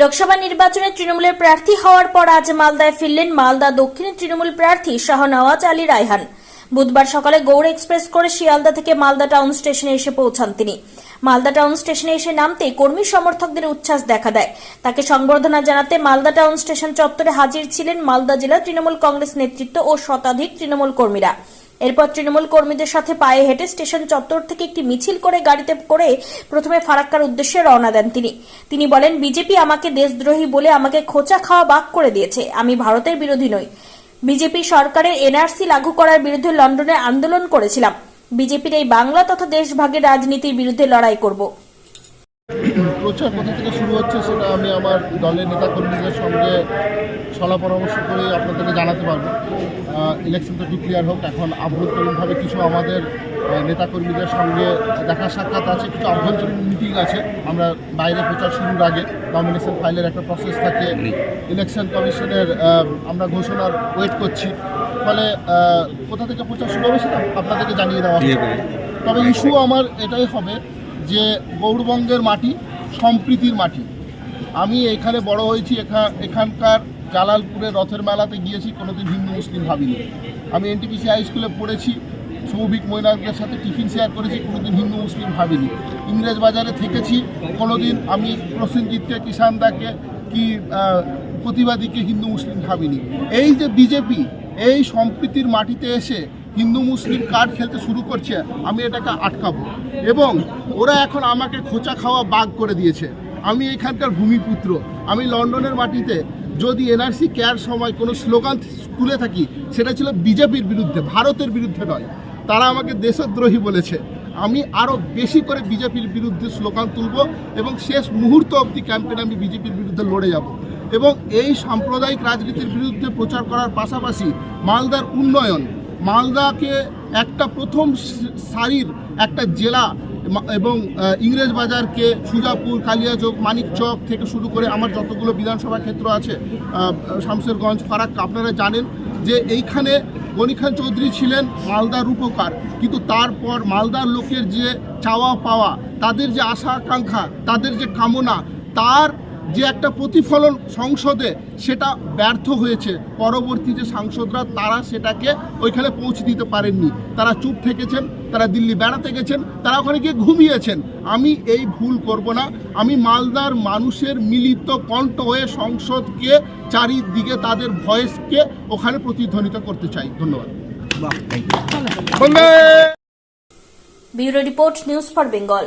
লোকসভা নির্বাচনে তৃণমূলের প্রার্থী হওয়ার পর আজ মালদায় ফিরলেন মালদা দক্ষিণের তৃণমূল প্রার্থী শাহনওয়াজ আলী রায়হান। বুধবার সকালে গৌড় এক্সপ্রেস করে শিয়ালদা থেকে মালদা টাউন স্টেশনে এসে পৌঁছান তিনি। মালদা টাউন স্টেশনে এসে নামতেই কর্মী সমর্থকদের উচ্ছ্বাস দেখা দেয়। তাকে সংবর্ধনা জানাতে মালদা টাউন স্টেশন চত্বরে হাজির ছিলেন মালদা জেলা তৃণমূল কংগ্রেস নেতৃত্ব ও শতাধিক তৃণমূল কর্মীরা। এরপর তৃণমূল কর্মীদের সাথে পায়ে হেঁটে স্টেশন চত্বর থেকে একটি মিছিল করে গাড়িতে করে প্রথমে ফারাক্কার উদ্দেশ্যে রওনা দেন তিনি। তিনি বলেন, বিজেপি আমাকে দেশদ্রোহী বলে আমাকে খোঁচা খাওয়া বাক করে দিয়েছে। আমি ভারতের বিরোধী নই। বিজেপি সরকারের এনআরসি লাগু করার বিরুদ্ধে লন্ডনে আন্দোলন করেছিলাম। বিজেপির এই বাংলা তথা দেশভাগের রাজনীতির বিরুদ্ধে লড়াই করব। প্রচার কোথা থেকে শুরু হচ্ছে সেটা আমি আমার দলের নেতাকর্মীদের সঙ্গে সলা পরামর্শ করে আপনাদেরকে জানাতে পারব। ইলেকশনটা একটু ক্লিয়ার হোক এখন আভ্যন্তরীণভাবে কিছু আমাদের নেতাকর্মীদের সঙ্গে দেখা সাক্ষাৎ আছে কিছু আভ্যন্তরীণ মিটিং আছে। আমরা বাইরে প্রচার শুরুর আগে নমিনেশন ফাইলের একটা প্রসেস থাকে। ইলেকশন কমিশনের আমরা ঘোষণার ওয়েট করছি। ফলে কোথা থেকে প্রচার শুরু হবে সেটা আপনাদেরকে জানিয়ে দেওয়া হবে। তবে ইস্যু আমার এটাই হবে যে গৌড়বঙ্গের মাটি সম্প্রীতির মাটি। আমি এখানে বড় হয়েছি, এখা- এখানকার জালালপুরে রথের মেলাতে গিয়েছি, কোনোদিন হিন্দু মুসলিম ভাবিনি। আমি এনটিপিসি হাই স্কুলে পড়েছি, সৌভিক মৈনাকদের সাথে টিফিন শেয়ার করেছি, কোনোদিন হিন্দু মুসলিম ভাবিনি। ইংরেজ বাজারে থেকেছি, কোনোদিন আমি প্রসেনজিৎকে কিষানদাকে কি প্রতিবাদীকে হিন্দু মুসলিম ভাবিনি। এই যে বিজেপি, এই সম্প্রীতির মাটিতে এসে হিন্দু মুসলিম কার্ড খেলতে শুরু করছে, আমি এটাকে আটকাবো। এবং ওরা এখন আমাকে খোঁচা খাওয়া বাগ করে দিয়েছে। আমি এখানকার ভূমিপুত্র। আমি লন্ডনের মাটিতে যদি এনআরসি কেয়ার সময় কোনো স্লোগান তুলে থাকি, সেটা ছিল বিজেপির বিরুদ্ধে, ভারতের বিরুদ্ধে নয়। তারা আমাকে দেশদ্রোহী বলেছে। আমি আরও বেশি করে বিজেপির বিরুদ্ধে স্লোগান তুলব এবং শেষ মুহূর্ত অবধি ক্যাম্পেইন আমি বিজেপির বিরুদ্ধে লড়ে যাব। এবং এই সাম্প্রদায়িক রাজনীতির বিরুদ্ধে প্রচার করার পাশাপাশি মালদার উন্নয়ন মালদাকে একটা প্রথম সারির একটা জেলা এবং ইংরেজ বাজারকে সুজাপুর কালিয়াচক মানিকচক থেকে শুরু করে আমার যতগুলো বিধানসভা ক্ষেত্র আছে আহ, শামশেরগঞ্জ ফারাক্কা আপনারা জানেন যে এইখানে গনি খান চৌধুরী ছিলেন মালদার রূপকার। কিন্তু তারপর মালদার লোকের যে চাওয়া পাওয়া তাদের যে আশা আকাঙ্ক্ষা তাদের যে কামনা তার যে একটা প্রতিফলন সংসদে সেটা ব্যর্থ হয়েছে পরবর্তী যে সাংসদরা তারা সেটাকে ওইখানে পৌঁছে দিতে পারেননি। তারা চুপ থেকেছেন তারা দিল্লি বেড়াতে গেছেন তারা ওখানে গিয়ে ঘুমিয়েছেন। আমি এই ভুল করব না। আমি মালদার মানুষের মিলিত কণ্ঠ হয়ে সংসদকে চারিদিকে তাদের ভয়েসকে ওখানে প্রতিধ্বনিত করতে চাই। ধন্যবাদ। Bureau report news for Bengal.